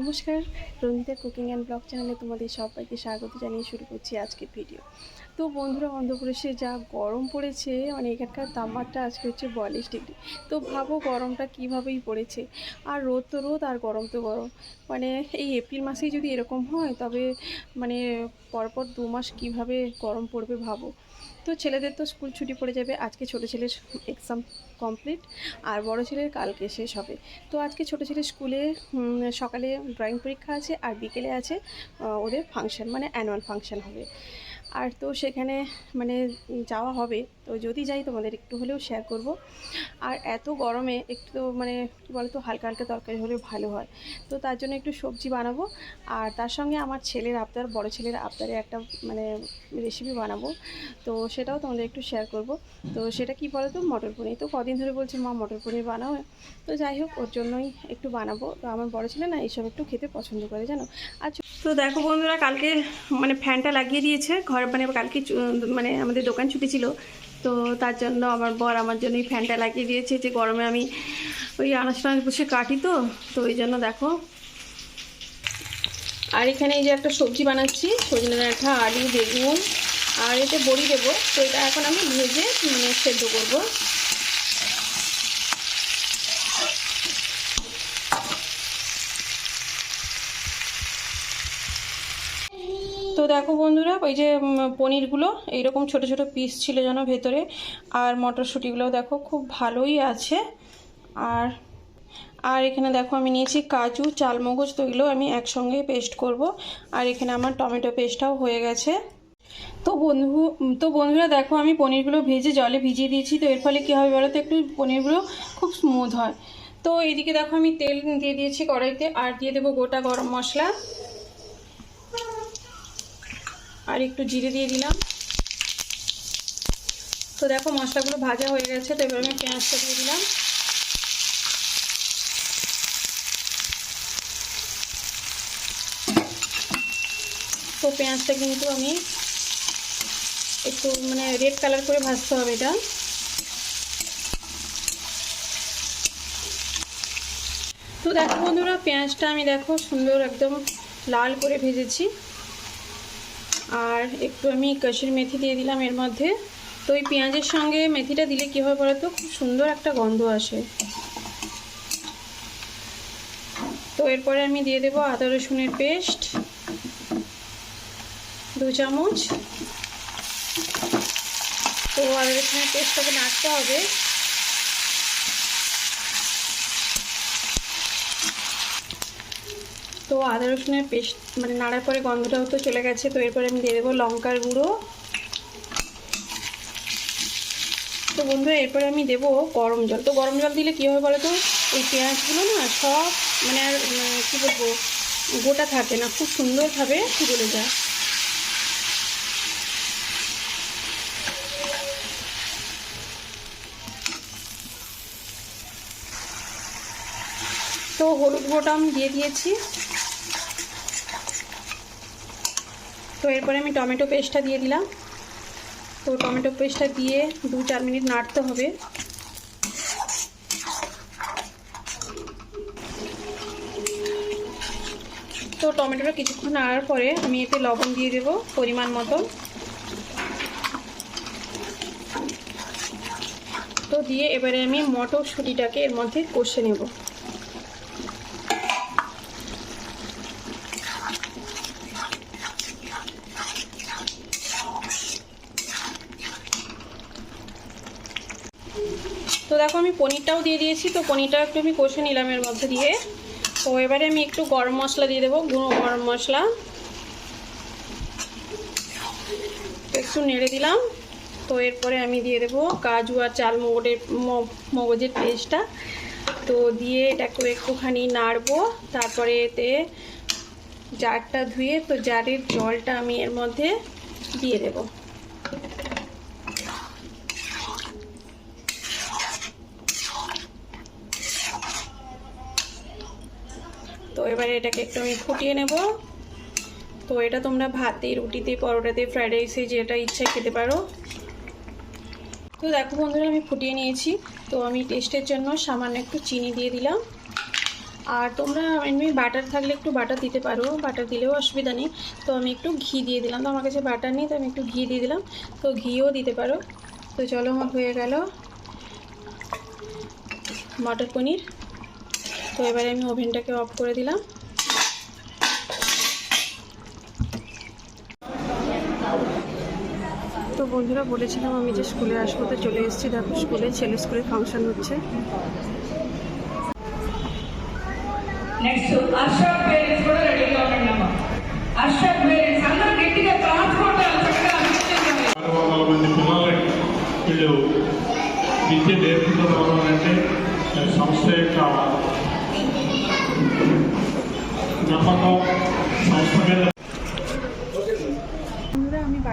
নমস্কার Ranjita cooking and blog চ্যানেলে তোমাদের সবাইকে স্বাগত জানিয়ে শুরু করছি আজকের ভিডিও। তো বন্ধুরা, অন্ধ্রপ্রদেশে যা গরম পড়েছে মানে এখানকার তাপমাত্রা আজকে হচ্ছে বয়াল্লিশ ডিগ্রি। তো ভাবো গরমটা কীভাবেই পড়েছে। আর রোদ তো রোদ, আর গরম তো গরম। মানে এই এপ্রিল মাসেই যদি এরকম হয়, তবে মানে পরপর দু মাস কীভাবে গরম পড়বে ভাবো। তো ছেলেদের তো স্কুল ছুটি পড়ে যাবে, আজকে ছোটো ছেলের এক্সাম কমপ্লিট আর বড় ছেলের কালকে শেষ হবে। তো আজকে ছোটো ছেলের স্কুলে সকালে ড্রয়িং পরীক্ষা আছে আর বিকেলে আছে ওদের ফাংশন মানে অ্যানুয়াল ফাংশান হবে। আর তো সেখানে মানে যাওয়া হবে। তো যদি যাই তোমাদের একটু হলেও শেয়ার করব। আর এত গরমে একটু তো মানে কী বলতো, হালকা হালকা তরকারি হলে ভালো হয়। তো তার জন্য একটু সবজি বানাবো। আর তার সঙ্গে আমার ছেলের আবদার, বড় ছেলের আবদারে একটা মানে রেসিপি বানাবো। তো সেটাও তোমাদের একটু শেয়ার করব। তো সেটা কি বলো তো মটর পনির। তো কদিন ধরে বলছে, মা, মটর পনির বানাও। তো যাই হোক, ওর জন্যই একটু বানাবো। তো আমার বড় ছেলে না এইসব একটু খেতে পছন্দ করে, জানো? আর তো দেখো বন্ধুরা, কালকে মানে ফ্যানটা লাগিয়ে দিয়েছে। ঘর মানে কালকে মানে আমাদের দোকান ছুটি ছিল। তো তার জন্য আমার বর আমার জন্য এই ফ্যানটা লাগিয়ে দিয়েছে যে গরমে আমি ওই আনাজ টানাজ বসে কাটি তো তো ওই জন্য দেখো। আর এখানে এই যে একটা সবজি বানাচ্ছি সজনে ডাঁটা আলু, বেগুন, আর এতে বড়ি দেবো, তো এটা এখন আমি ভেজে মানে সেদ্ধ করব। দেখো বন্ধুরা, ওই যে পনিরগুলো, এইরকম ছোট ছোট পিস ছিল যেন ভেতরে। আর মটরশুঁটিগুলো দেখো, খুব ভালোই আছে। আর আর এখানে দেখো, আমি নিয়েছি কাজু, চালমগজ, তো এগুলো আমি একসঙ্গে পেস্ট করব। আর এখানে আমার টমেটো পেস্টটাও হয়ে গেছে। তো বন্ধু তো বন্ধুরা, দেখো, আমি পনিরগুলো ভেজে জলে ভিজিয়ে দিয়েছি। তো এর ফলে কী হবে বলো তো, একটু পনিরগুলো খুব স্মুথ হয়। তো এদিকে দেখো, আমি তেল দিয়ে দিয়েছি কড়াইতে। আর দিয়ে দেবো গোটা গরম মশলা। আর একটু জিরে দিয়ে দিলাম। তো দেখো মশলাগুলো ভাজা হয়ে গেছে, তো এবার আমি পেঁয়াজটা দিয়ে দিলাম। তো পেঁয়াজটা কিন্তু আমি একটু মানে রেড কালার করে ভাজতে হবে এটা। তো দেখো বন্ধুরা, পেঁয়াজটা আমি দেখো সুন্দর একদম লাল করে ভেজেছি। আর একটু আমি কাশির মেথি দিয়ে দিলাম এর মধ্যে। তো এই পেঁয়াজের সঙ্গে মেথিটা দিলে কী হয় বলো তো খুব সুন্দর একটা গন্ধ আসে। তো এরপরে আমি দিয়ে দেবো আদা রসুনের পেস্ট, দু চামচ। তো আদা রসুনের পেস্টটাকে নাড়তে হবে। তো আদা রসুনের পেস্ট মানে নাড়ার পরে গন্ধটাও তো চলে গেছে, তো এরপরে আমি দিয়ে দেবো লঙ্কার গুঁড়ো। তো বন্ধুরা, এরপরে আমি দেবো গরম জল। তো গরম জল দিলে কী হবে বলো তো? এই পেঁয়াজগুলো না সব মানে আর কী বলব, গোটা থাকে না, খুব সুন্দরভাবে গলে যায়। তো হলুদ গুঁড়োটা আমি দিয়ে দিয়েছি। তো এরপরে আমি টমেটো পেস্টটা দিয়ে দিলাম। তো টমেটো পেস্টটা দিয়ে দু চার মিনিট নাড়তে হবে। তো টমেটোটা কিছুক্ষণ নাড়ার পরে আমি এতে লবণ দিয়ে দেবো পরিমাণ মতো তো দিয়ে এবারে আমি মটরশুঁটিটাকে এর মধ্যে কষে নেব। তো দেখো আমি পনিরটাও দিয়ে দিয়েছি, তো পনিরটা একটু আমি কষে নিলাম এর মধ্যে দিয়ে। তো এবারে আমি একটু গরম মশলা দিয়ে দেবো, গুঁড়ো গরম মশলা। একটু নেড়ে দিলাম, তো এরপরে আমি দিয়ে দেবো কাজু আর চাল মগজের মগজের পেস্টটা। তো দিয়ে এটাকে একটুখানি নাড়বো, তারপরে এতে জারটা ধুয়ে তো জারের জলটা আমি এর মধ্যে দিয়ে দেবো তো এবারে এটাকে একটু আমি ফুটিয়ে নেব। তো এটা তোমরা ভাতে রুটিতে পরোটাতে ফ্রাইড রাইসে যেটা ইচ্ছা খেতে পারো। তো দেখো বন্ধুরা, আমি ফুটিয়ে নিয়েছি। তো আমি টেস্টের জন্য সামান্য একটু চিনি দিয়ে দিলাম। আর তোমরা এমনি বাটার থাকলে একটু বাটার দিতে পারো। বাটার দিলেও অসুবিধা নেই। তো আমি একটু ঘি দিয়ে দিলাম। তো আমার কাছে বাটার নেই, তো আমি একটু ঘি দিয়ে দিলাম। তো ঘিও দিতে পারো। তো চলো আমার হয়ে গেল। মটর পনির। তো এবারে আমি ওভেনটাকে অফ করে দিলাম তো বন্ধুরা বলেছিলাম আমি যে স্কুলে আসবো তো চলে এসেছি দেখো স্কুলে ছেলে স্কুলে ফাংশন হচ্ছে నెక్స్ట్ అర్షద్ పేరెంట్స్ కూడా రెడీగా ఉండండి అమ్మా అర్షద్ పేరెంట్స్ అందరూ గట్టిగా ట్రాన్స్పోర్ట్ చక్కగా అందించండి ఆరు వందల మంది పిల్లలకి వీళ్ళు విద్య నేర్పుతున్నారు అంటే అది సంస్థ యొక్క జ్ఞాపకం సంస్థ మీద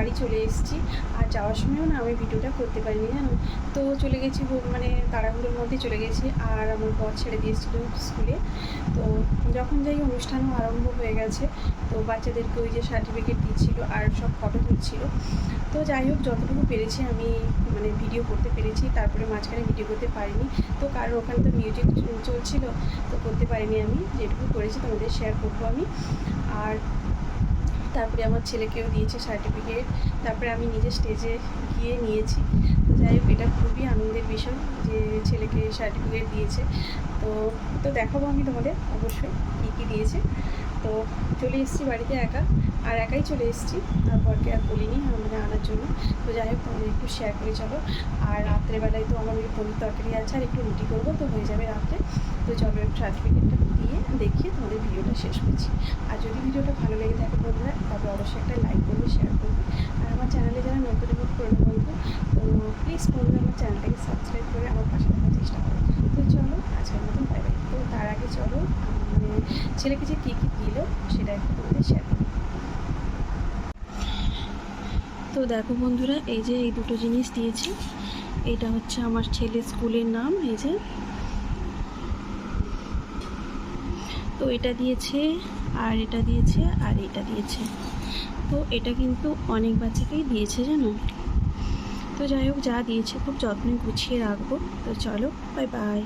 বাড়ি চলে এসেছি। আর যাওয়ার সময়ও না আমি ভিডিওটা করতে পারিনি, জানো? তো চলে গেছি মানে তাড়াহুড়োর মধ্যে চলে গেছি। আর আমার বর ছেড়ে দিয়েছিল স্কুলে। তো যখন যাই অনুষ্ঠানও আরম্ভ হয়ে গেছে, তো বাচ্চাদেরকে ওই যে সার্টিফিকেট দিচ্ছিল আর সব ফটো তুলছিল। তো যাই হোক, যতটুকু পেরেছি আমি মানে ভিডিও করতে পেরেছি। তারপরে মাঝখানে ভিডিও করতে পারিনি। তো কারণ ওখানে তো মিউজিক চলছিল, তো করতে পারিনি আমি। যেটুকু করেছি তোমাদের শেয়ার করব আমি। আর তারপরে আমার ছেলেকেও দিয়েছে সার্টিফিকেট তারপরে আমি নিজে স্টেজে গিয়ে নিয়েছি। যাই হোক, এটা খুবই আনন্দের বিষয় যে ছেলেকে সার্টিফিকেট দিয়েছে। তো তো দেখাবো আমি তোমাদের অবশ্যই কী কী দিয়েছে। তো চলে এসেছি বাড়িতে একা, আর একাই চলে এসেছি। তারপরকে আর বলিনি আনার জন্য। তো যাই হোক, তোমাদের একটু শেয়ার করে চলো। আর রাত্রেবেলায় তো আমার পনির তরকারি আছে, আর একটু রুটি করব, তো হয়ে যাবে রাত্রে। তো চলো একটু সার্টিফিকেটটা দিয়ে দেখিয়ে তোমাদের ভিডিওটা শেষ করছি। আর যদি ভিডিওটা ভালো লেগে থাকে বন্ধুরা, তবে অবশ্যই একটা লাইক করবে শেয়ার করবে। আর আমার চ্যানেলে যারা নতুন এবং পুরনো বন্ধু, তো প্লিজ বন্ধুরা আমার চ্যানেলটাকে সাবস্ক্রাইব করে আমার পাশে থাকার চেষ্টা করো। তো চলো, আজকের মতন বাই বাই তো তার আগে চলো মানে ছেলেকে যে কী কী দিল, সেটা একটু তোমাদের শেয়ার করি তো দেখো বন্ধুরা, এই যে এই দুটো জিনিস দিয়েছে। এটা হচ্ছে আমার ছেলের স্কুলের নাম, এই যে। তো এটা দিয়েছে, আর এটা দিয়েছে, আর এটা দিয়েছে। তো এটা কিন্তু অনেক বাচ্চাকেই দিয়েছে, জানো? তো যাই হোক, যা দিয়েছে খুব যত্নে গুছিয়ে রাখব। তো চলো বাই বাই